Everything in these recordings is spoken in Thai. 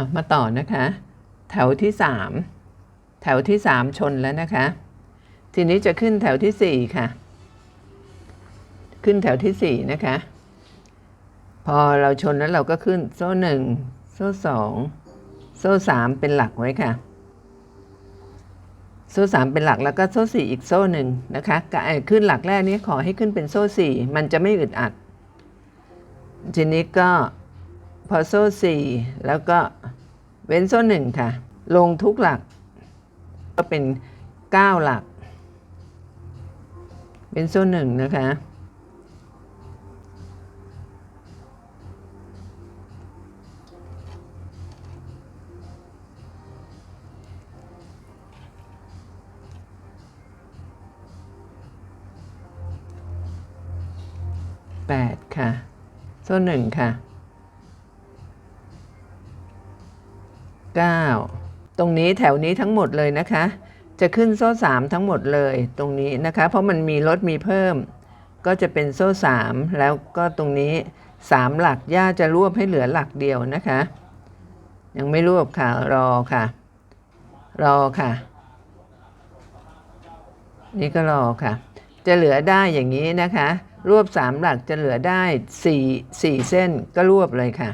อะมาต่อนะคะ แถวที่สามแถวที่สามชนแล้วนะคะ ทีนี้จะขึ้นแถวที่สี่ค่ะ ขึ้นแถวที่สี่นะคะ พอเราชนแล้วเราก็ขึ้นโซ่หนึ่งโซ่สองโซ่สามเป็นหลักไว้ค่ะ โซ่สามเป็นหลักแล้วก็โซ่สี่อีกโซ่หนึ่งนะคะกไอ้ขึ้นหลักแรกนี้ขอให้ขึ้นเป็นโซ่สี่มันจะไม่อึดอัดทีนี้ก็ พอโซ่สี่แล้วก็เว้นโซ่หนึ่งค่ะ ลงทุกหลัก ก็เป็นเก้าหลักเป็นโซ่หนึ่งนะคะแปดค่ะ โซ่หนึ่งค่ะ เก้าตรงนี้แถวนี้ทั้งหมดเลยนะคะ จะขึ้นโซ่สามทั้งหมดเลยตรงนี้นะคะ เพราะมันมีลดมีเพิ่ม ก็จะเป็นโซ่สามแล้วก็ตรงนี้สามหลักย่าจะรวบให้เหลือหลักเดียวนะคะ ยังไม่รวบค่ะรอค่ะ รอค่ะ นี่ก็รอค่ะ จะเหลือได้อย่างนี้นะคะรวบสามหลักจะเหลือได้สี่สี่เส้นก็รวบเลยค่ะ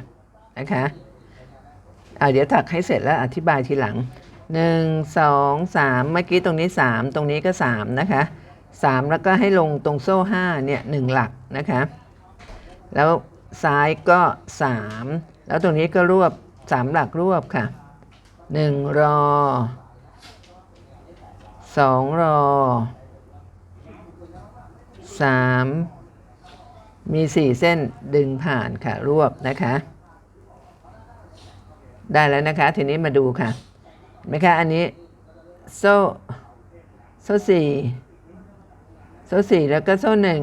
นะคะ อ่าเดี๋ยวถักให้เสร็จแล้วอธิบายทีหลังหนึ่งสองสามเมื่อกี้ตรงนี้สามตรงนี้ก็สามนะคะสามแล้วก็ให้ลงตรงโซ่ห้าเนี่ยหนึ่งหลักนะคะ แล้วซ้ายก็สามแล้วตรงนี้ก็รวบสามหลักรวบค่ะหนึ่งรอสองรอสามมีสี่เส้นดึงผ่านค่ะรวบนะคะ ได้แล้วนะคะ ทีนี้มาดูค่ะเห็นไหมคะอันนี้โซ่โซ่สี่โซ่สี่แล้วก็โซ่หนึ่ง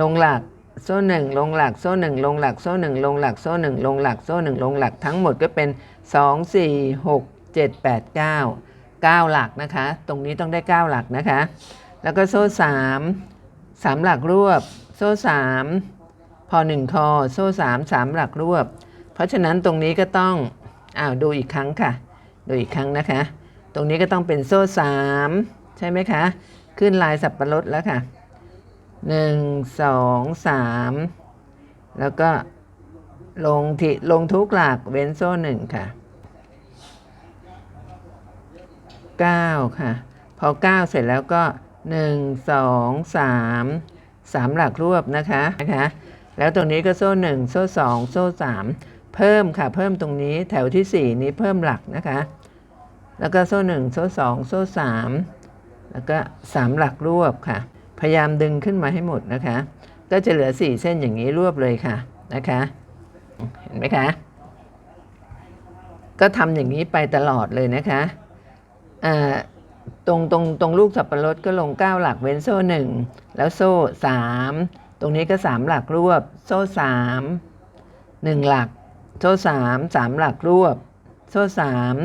ลงหลักโซ่หนึ่งลงหลักโซ่หนึ่งลงหลักโซ่หนึ่งลงหลักโซ่หนึ่งลงหลักโซ่หนึ่งลงหลักทั้งหมดก็เป็นสองสี่หกเจ็ดแปดเก้าเก้าหลักนะคะ ตรงนี้ต้องได้เก้าหลักนะคะ แล้วก็โซ่สามสามหลักรวบ โซ่สามพอหนึ่งคอ โซ่สามสามหลักรวบ เพราะฉะนั้นตรงนี้ก็ต้องอ้าวดูอีกครั้งค่ะ ดูอีกครั้งนะคะ ตรงนี้ก็ต้องเป็นโซ่สามใช่ไหมคะ ขึ้นลายสับปะรดแล้วค่ะหนึ่งสองสามแล้วก็ลงที่ลงทุกหลักเว้นโซ่หนึ่งค่ะเก้าค่ะ พอ9เสร็จแล้วก็1 2 3 3หลักรวบนะคะนะคะ แล้วตรงนี้ก็โซ่1โซ่2โซ่3 เพิ่มค่ะเพิ่มตรงนี้แถวที่ 4 นี้เพิ่มหลักนะคะ แล้วก็โซ่1โซ่2โซ่3แล้วก็ 3 หลักรวบค่ะ พยายามดึงขึ้นมาให้หมดนะคะ ก็จะเหลือ 4 เส้นอย่างนี้รวบเลยค่ะนะคะ เห็นไหมคะ ก็ทำอย่างนี้ไปตลอดเลยนะคะอ่าตรงตรงตรงลูกสับปะรดก็ลง 9 หลักเว้นโซ่หนึ่งแล้วโซ่ 3 ตรงนี้ก็ 3 หลักรวบ โซ่ 3 1 หลัก โซ่3 3หลักรวบ โซ่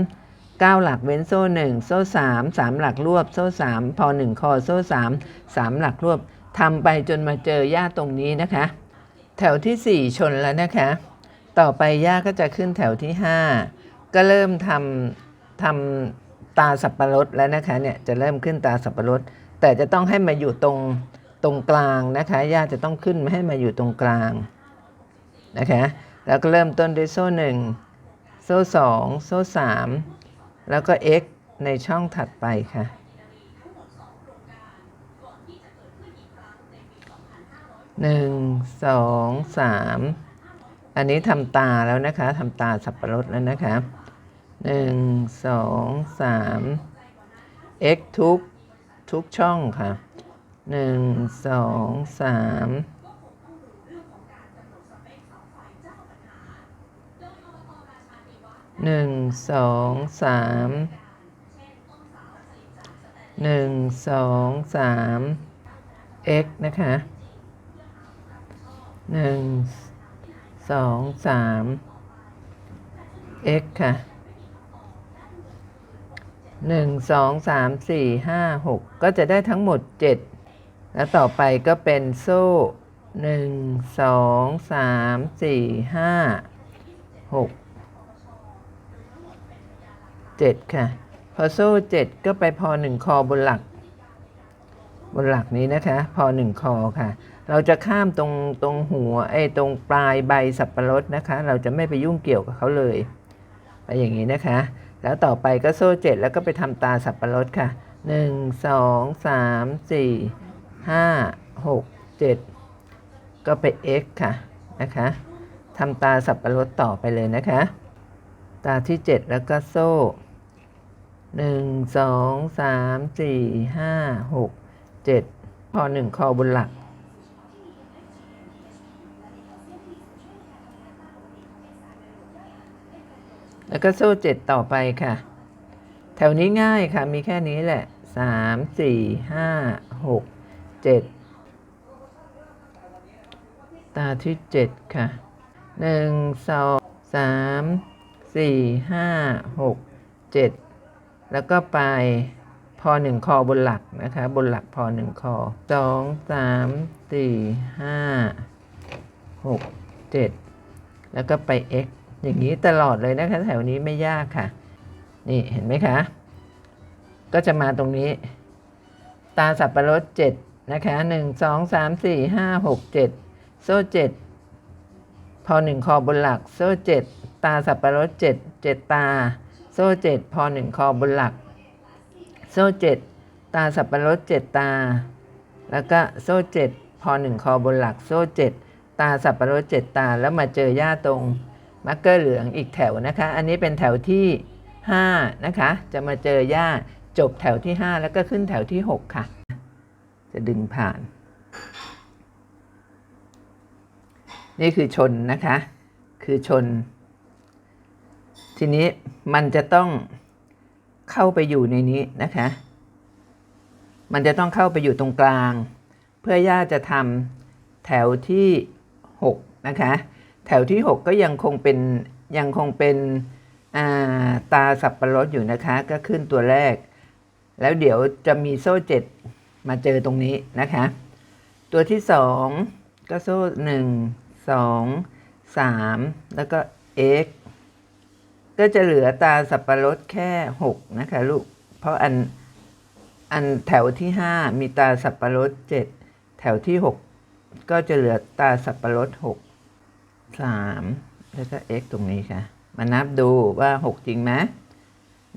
3 9หลักเว้นโซ่1โซ่3 3หลักรวบ โซ่3พอ1คอโซ่3 3หลักรวบทำไปจนมาเจอย่าตรงนี้นะคะ แถวที่4ชนแล้วนะคะ ต่อไปย่าก็จะขึ้นแถวที่5ก็เริ่มทำทำตาสับปะรดแล้วนะคะเนี่ยจะเริ่มขึ้นตาสับปะรด แต่จะต้องให้มาอยู่ตรงตรงกลางนะคะย่าจะต้องขึ้นให้มาอยู่ตรงกลางนะคะ แล้วก็เริ่มต้นด้วยโซ่หนึ่งโซ่สองโซ่สามแล้วก็ x ในช่องถัดไปค่ะ หนึ่งสองสามอันนี้ทำตาแล้วนะคะทำตาสับปะรดแล้วนะคะหนึ่งสองสาม x ทุก ทุกช่องค่ะหนึ่งสองสาม หนึ่งสองสามหนึ่งสองสาม x นะคะหนึ่งสองสาม x ค่ะหนึ่งสองสามสี่ห้าหกก็จะได้ทั้งหมดเจ็ดแล้วต่อไปก็เป็นโซ่หนึ่งสองสามสี่ห้าหก เจ็ดค่ะ พอโซ่เจ็ดก็ไปพอหนึ่งคอบนหลัก บนหลักนี้นะคะ พอหนึ่งคอค่ะ เราจะข้ามตรงตรงหัวไอ้ตรงปลายใบสับปะรดนะคะ เราจะไม่ไปยุ่งเกี่ยวกับเขาเลยไปอย่างนี้นะคะ แล้วต่อไปก็โซ่เจ็ดแล้วก็ไปทำตาสับปะรดค่ะหนึ่งสองสามสี่ห้าหกเจ็ดก็ไป x ค่ะนะคะทำตาสับปะรดต่อไปเลยนะคะ ตาที่เจ็ดแล้วก็โซ่ หนึ่งสองสามสี่ห้าหกเจ็ดพอหนึ่งคอบนหลัก แล้วก็โซ่เจ็ดต่อไปค่ะ แถวนี้ง่ายค่ะ มีแค่นี้แหละสามสี่ห้าหกเจ็ดตาที่เจ็ดค่ะหนึ่งสองสามสี่ห้าหกเจ็ด แล้วก็ไปพอหนึ่งคอบนหลักนะคะ บนหลักพอหนึ่งคอสองสามสี่ห้าหกเจ็ดแล้วก็ไป x อย่างนี้ตลอดเลยนะคะ แถวนี้ไม่ยากค่ะ นี่เห็นไหมคะ ก็จะมาตรงนี้ ตาสับปะรดเจ็ดนะคะหนึ่งสองสามสี่ห้าหกเจ็ดโซ่เจ็ดพอหนึ่งคอบนหลัก โซ่เจ็ดตาสับปะรดเจ็ดเจ็ดตา โซ่เจ็ดพอหนึ่งคอบนหลัก โซ่เจ็ดตาสับปะรดเจ็ดตา แล้วก็โซ่เจ็ดพอหนึ่งคอบนหลัก โซ่เจ็ดตาสับปะรดเจ็ดตาแล้วมาเจอหญ้าตรงมาร์กเกอร์เหลืองอีกแถวนะคะ อันนี้เป็นแถวที่ห้านะคะ จะมาเจอหญ้าจบแถวที่ห้าแล้วก็ขึ้นแถวที่หกค่ะ จะดึงผ่าน นี่คือชนนะคะ คือชน ทีนี้มันจะต้องเข้าไปอยู่ในนี้นะคะ มันจะต้องเข้าไปอยู่ตรงกลาง เพื่อย่าจะทำแถวที่ 6 นะคะ แถวที่ 6 ก็ยังคงเป็นยังคงเป็นาตาสับปะรดอยู่นะคะ ก็ขึ้นตัวแรก แล้วเดี๋ยวจะมีโซ่เจ็ดมาเจอตรงนี้นะคะ ตัวที่สองก็โซ่หนึ่งสองสามแล้วก็ x ก็จะเหลือตาสับปะรดแค่หกนะคะลูก เพราะอันอันแถวที่ห้ามีตาสับปะรดเจ็ดแถวที่หกก็จะเหลือตาสับปะรดหกสามแล้วก็ x ตรงนี้ค่ะ มานับดูว่าหกจริงไหม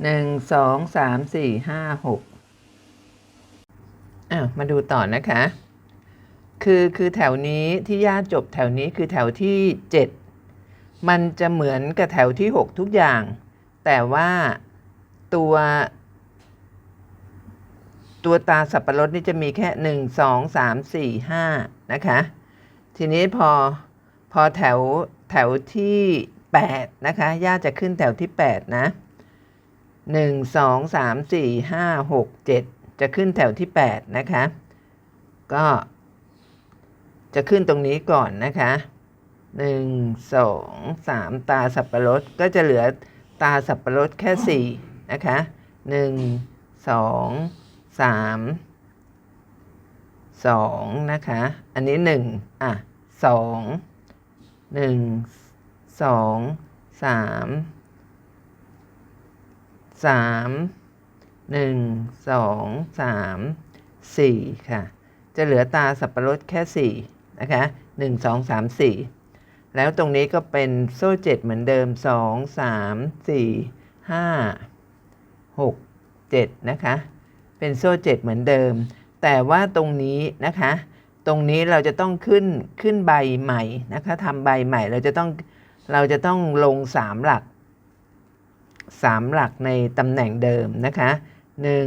หนึ่งสองสามสี่ห้าหกอ้าวมาดูต่อนะคะ คือคือแถวนี้ที่ย่าจบแถวนี้คือแถวที่เจ็ด มันจะเหมือนกับแถวที่หกทุกอย่าง แต่ว่าตัว ตัวตาสับปะรดนี่จะมีแค่หนึ่งสองสามสี่ห้านะคะ ทีนี้พอพอแถวแถวที่แปดนะคะ ย่าจะขึ้นแถวที่แปดนะหนึ่งสองสามสี่ห้าหกเจ็ดจะขึ้นแถวที่แปดนะคะ ก็จะขึ้นตรงนี้ก่อนนะคะ หนึ่งสองสามตาสับปะรดก็จะเหลือตาสับปะรดแค่สี่นะคะหนึ่งสองสามสองนะคะ อันนี้หนึ่งอะสองหนึ่งสองสามสามหนึ่งสองสามสี่ค่ะ จะเหลือตาสับปะรดแค่สี่นะคะหนึ่งสองสามสี่ แล้วตรงนี้ก็เป็นโซ่เจ็ดเหมือนเดิมสองสามสี่ห้าหกเจ็ดนะคะ เป็นโซ่เจ็ดเหมือนเดิม แต่ว่าตรงนี้นะคะ ตรงนี้เราจะต้องขึ้นขึ้นใบใหม่นะคะทำใบใหม่เราจะต้องเราจะต้องลงสามหลักสามหลักในตำแหน่งเดิมนะคะหนึ่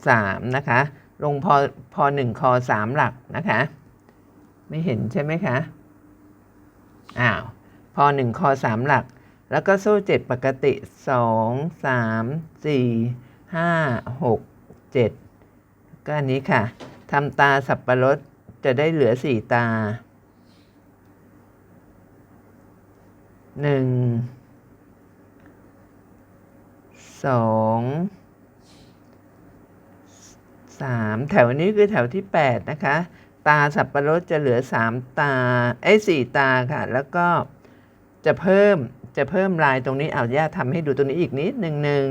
งสามนะคะ ลงพอพอหนึ่งคอสามหลักนะคะ ไม่เห็นใช่ไหมคะ อ้าว พอหนึ่งคอสามหลัก แล้วก็โซ่เจ็ดปกติสองสามสี่ห้าหกเจ็ดก็อันนี้ค่ะทำตาสับปะรดจะได้เหลือสี่ตาหนึ่ งสามแถวนี้คือแถวที่แปดนะคะ ตาสับปะรดจะเหลือสามตาเอ้สี่ตาค่ะ แล้วก็จะเพิ่มจะเพิ่มลายตรงนี้เอาย่าทำให้ดูตรงนี้อีกนิดหนึ่งหนึ่ง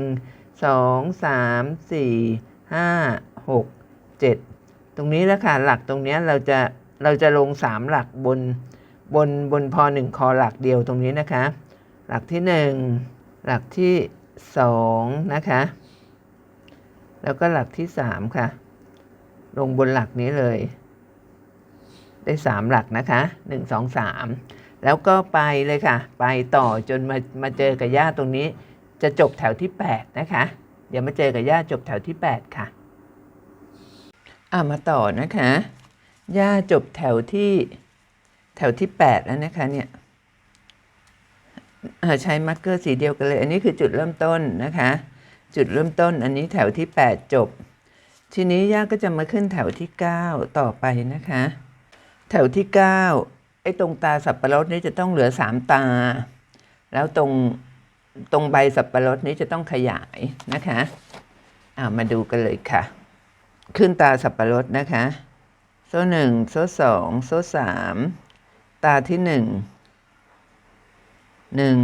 สองสามสี่ห้าหกเจ็ดตรงนี้แล้วค่ะหลักตรงนี้เราจะเราจะลงสามหลักบนบนบนพอหนึ่งคอหลักเดียวตรงนี้นะคะ หลักที่หนึ่งหลักที่สองนะคะ แล้วก็หลักที่สามค่ะ ลงบนหลักนี้เลย ได้สามหลักนะคะหนึ่งสองสามแล้วก็ไปเลยค่ะ ไปต่อจนมามาเจอกับย่าตรงนี้ จะจบแถวที่แปดนะคะเดี๋ยวมาเจอกับย่าจบแถวที่แปดค่ะอ่ามาต่อนะคะย่าจบแถวที่แถวที่แปดแล้วนะคะเนี่ยใช้มาร์กเกอร์สีเดียวกันเลย อันนี้คือจุดเริ่มต้นนะคะ จุดเริ่มต้นอันนี้แถวที่ 8 จบ ทีนี้ย่าก็จะมาขึ้นแถวที่ 9 ต่อไปนะคะ แถวที่ 9 ไอ้ตรงตาสับปะรดนี้จะต้องเหลือ 3 ตา แล้วตรงตรงใบสับปะรดนี้จะต้องขยายนะคะอ่ามาดูกันเลยค่ะ ขึ้นตาสับปะรดนะคะ โซ่หนึ่งโซ่สองโซ่สามตาที่หนึ่งหนึ่ง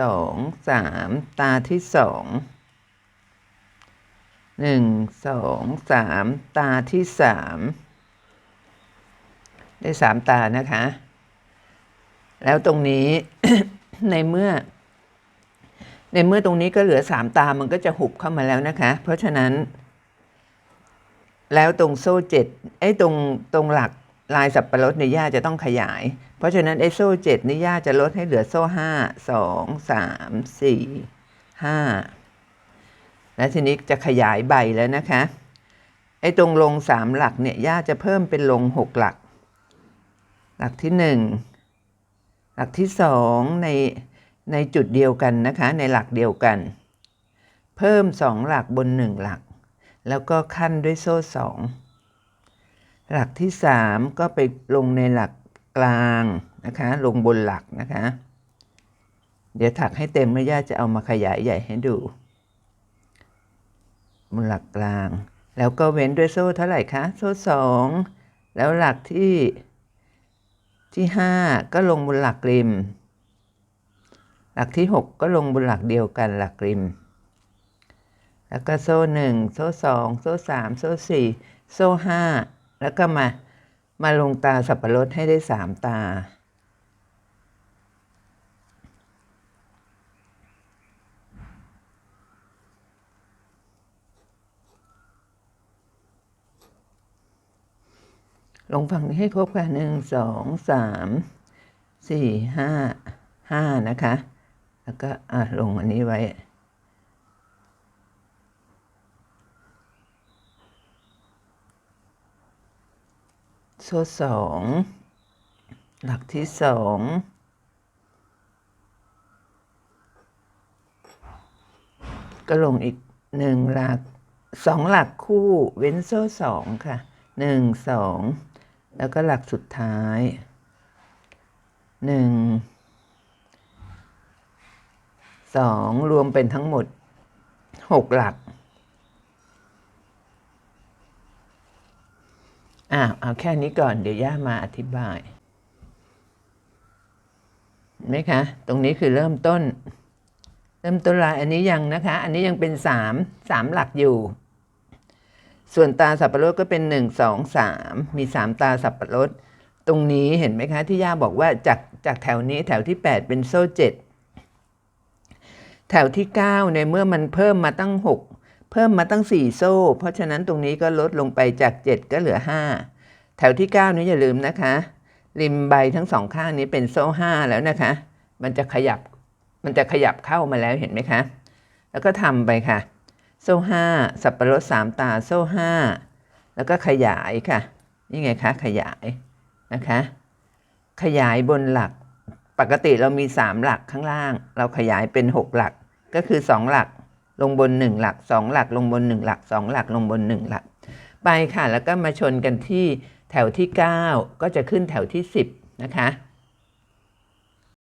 สองสามตาที่สอง หนึ่งสองสามตาที่สามได้สามตานะคะ แล้วตรงนี้ ในเมื่อ ในเมื่อตรงนี้ก็เหลือสามตามันก็จะหุบเข้ามาแล้วนะคะ เพราะฉะนั้น แล้วตรงโซ่เจ็ดไอ้ตรงตรงหลักลายสับปะรดในยย่าจะต้องขยาย เพราะฉะนั้นไอ้โซ่เจ็ดนี่ย่าจะลดให้เหลือโซ่ห้าสองสามสี่ห้า แล้วทีนี้จะขยายใบแล้วนะคะไอ้ตรงลงสามหลักเนี่ยย่าจะเพิ่มเป็นลงหกหลัก หลักที่หนึ่งหลักที่สองในในจุดเดียวกันนะคะ ในหลักเดียวกัน เพิ่มสองหลักบนหนึ่งหลัก แล้วก็ขั้นด้วยโซ่สองหลักที่สามก็ไปลงในหลักกลางนะคะ ลงบนหลักนะคะ เดี๋ยวถักให้เต็มแล้วย่าจะเอามาขยายใหญ่ให้ดู บนหลักกลาง แล้วก็เว้นด้วยโซ่เท่าไหร่คะ โซ่สองแล้วหลักที่ที่ห้าก็ลงบนหลักริม หลักที่หกก็ลงบนหลักเดียวกันหลักริม แล้วก็โซ่หนึ่งโซ่สองโซ่สามโซ่สี่โซ่ห้าแล้วก็มามาลงตาสับปะรดให้ได้สามตา ลงฝั่งนี้ให้ครบค่ะหนึ่งสองสามสี่ห้าห้านะคะ แล้วก็อะลงอันนี้ไว้ โซ่สองหลักที่สองก็ลงอีกหนึ่งหลักสองหลักคู่เว้นโซ่สองค่ะหนึ่งสอง แล้วก็หลักสุดท้ายหนึ่งสองรวมเป็นทั้งหมดหกหลักอ่าเอาแค่นี้ก่อนเดี๋ยวย่ามาอธิบายเห็นไหมคะ ตรงนี้คือเริ่มต้น เริ่มต้นลายอันนี้ยังนะคะ อันนี้ยังเป็นสามสามหลักอยู่ ส่วนตาสับปะรดก็เป็นหนึ่งสองสามมีสามตาสับปะรด ตรงนี้เห็นไหมคะที่ย่าบอกว่าจากจากแถวนี้แถวที่แปดเป็นโซ่เจ็ดแถวที่เก้าในเมื่อมันเพิ่มมาตั้งหกเพิ่มมาตั้ง 4 โซ่ เพราะฉะนั้นตรงนี้ก็ลดลงไปจาก 7 ก็เหลือ 5 แถวที่ 9 นี้อย่าลืมนะคะ ริมใบทั้งสองข้างนี้เป็นโซ่ 5 แล้วนะคะ มันจะขยับมันจะขยับเข้ามาแล้วเห็นไหมคะ แล้วก็ทำไปค่ะ โซ่5สับปะรด3ตาโซ่5แล้วก็ขยายค่ะ นี่ไงคะขยายนะคะ ขยายบนหลัก ปกติเรามี 3 หลักข้างล่าง เราขยายเป็น 6 หลัก ก็คือ 2 หลักลงบนหนึ่งหลักสองหลักลงบนหนึ่งหลักสองหลักลงบนหนึ่งหลัก ไปค่ะ แล้วก็มาชนกันที่แถวที่ 9 ก็จะขึ้นแถวที่ 10 นะคะ